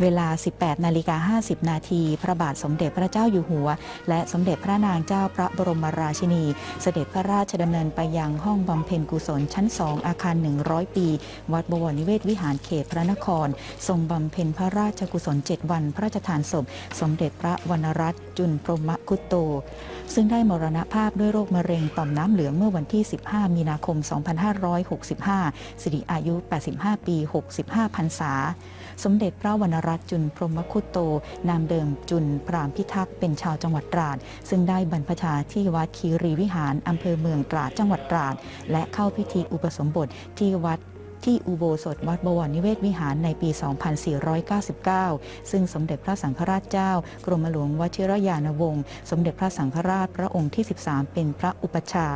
เวลา 18นาฬิกา50 นาที พระบาทสมเด็จพระเจ้าอยู่หัว และสมเด็จพระนางเจ้าพระบรมราชินี เสด็จพระราชดำเนินไปยังห้องบำเพ็ญกุศลชั้น 2 อาคาร 100 ปี วัดบวรนิเวศวิหารเขตพระนคร ทรงบำเพ็ญพระราชกุศล 7 วัน พระราชทานศพ สมเด็จพระวรรณรัตน์จุนพรหมคุตโต ซึ่งได้มรณภาพด้วยโรคมะเร็งต่อมน้ำเหลืองเมื่อวันที่ 15 มีนาคม 2565 สิริอายุ 85 ปี 65 พรรษา สมเด็จพระวรรณรัตน์จุนพรหมคุตโต นามเดิมจุนพรามพิทักษ์เป็นชาวจังหวัดตราด ซึ่งได้บรรพชาที่วัดคีรีวิหารอำเภอเมืองตราดจังหวัดตราด และเข้าพิธีอุปสมบทที่วัดที่อุโบสถวัดบวรนิเวศวิหารในปี 2499 ซึ่งสมเด็จพระสังฆราชเจ้ากรมหลวงวชิรยานวงศ์ สมเด็จพระสังฆราชพระองค์ที่ 13 เป็นพระอุปชา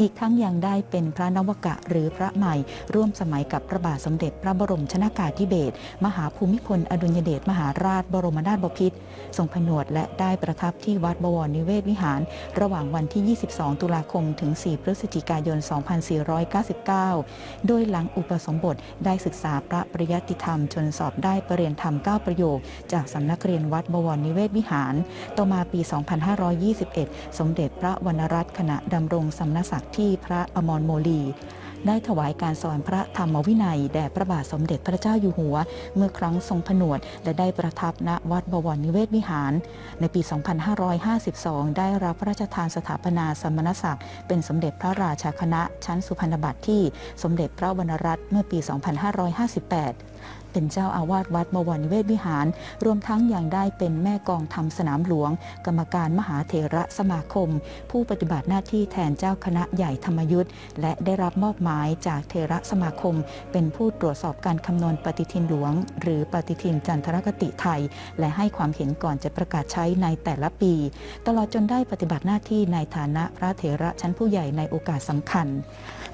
อีกทั้งยังได้เป็นพระนวกะหรือพระใหม่ ร่วมสมัยกับพระบาทสมเด็จพระบรมชนากาธิเบศรมหาภูมิพลอดุลยเดชมหาราชบรมนาถบพิตรทรงผนวดและได้ประทับที่วัดบวรนิเวศวิหาร ระหว่างวันที่ 22 ตุลาคมถึง 4 พฤศจิกายน 2499 โดยหลังอุปสมบทได้ศึกษาพระปริยัติธรรมจนสอบได้ประเรียนธรรม 9 ประโยค จากสำนักเรียนวัดบวรนิเวศวิหาร ต่อมาปี 2521 สมเด็จพระวรรณรัตน์ขณะดำรงสำนักักดิ์ที่พระอมรโมลี ได้ถวายการสอนพระธรรมวินัย แด่พระบาทสมเด็จพระเจ้าอยู่หัว เมื่อครั้งทรงผนวด และได้ประทับณวัดบวรนิเวศวิหาร ในปี 2552 ได้รับพระราชทานสถาปนาสมณศักดิ์เป็นสมเด็จพระราชาคณะชั้นสุพรรณบัตรที่สมเด็จพระวรรณรัตน์เมื่อปี 2558เป็นเจ้าอาวาสวัดบวรนิเวศวิหาร รวมทั้งยังได้เป็นแม่กองทำสนามหลวง กรรมการมหาเถระสมาคม ผู้ปฏิบัติหน้าที่แทนเจ้าคณะใหญ่ธรรมยุทธ์และได้รับมอบหมายจากเถระสมาคม เป็นผู้ตรวจสอบการคำนวณปฏิทินหลวง หรือปฏิทินจันทรคติไทย และให้ความเห็นก่อนจะประกาศใช้ในแต่ละปี ตลอดจนได้ปฏิบัติหน้าที่ในฐานะพระเถระชั้นผู้ใหญ่ในโอกาสสำคัญ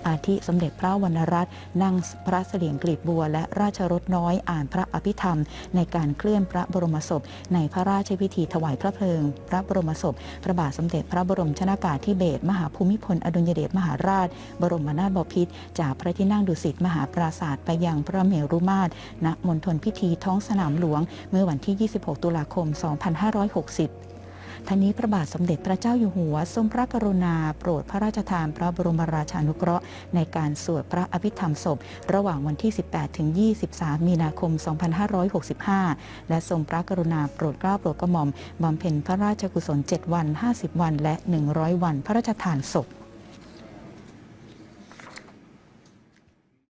อาทิสมเด็จพระวรรณรัตน์นั่งพระเสลียงกลีบบัวและราชรถน้องน้อยอ่านพระอภิธรรม ในการเคลื่อนพระบรมศพ ในพระราชพิธีถวายพระเพลิง พระบรมศพ พระบาทสมเด็จพระบรมชนากาธิเบศรมหาภูมิพลอดุลยเดชมหาราช บรมนาถบพิตรจากพระที่นั่งดุสิตมหาปราศาสตร์ไปยังพระเมรุมาตรณมณฑลพิธีท้องสนามหลวง เมื่อวันที่ 26 ตุลาคม 2560 ทั้งนี้พระบาทสมเด็จพระเจ้าอยู่หัว ทรงพระกรุณา โปรดพระราชทานพระบรมราชานุเคราะห์ ในการสวดพระอภิธรรมศพ ระหว่างวันที่ 18 ถึง 23 มีนาคม 2565 และทรงพระกรุณาโปรดเกล้าโปรดกระหม่อมบำเพ็ญพระราชกุศล 7 วัน 50 วัน และ 100 วันพระราชทานศพ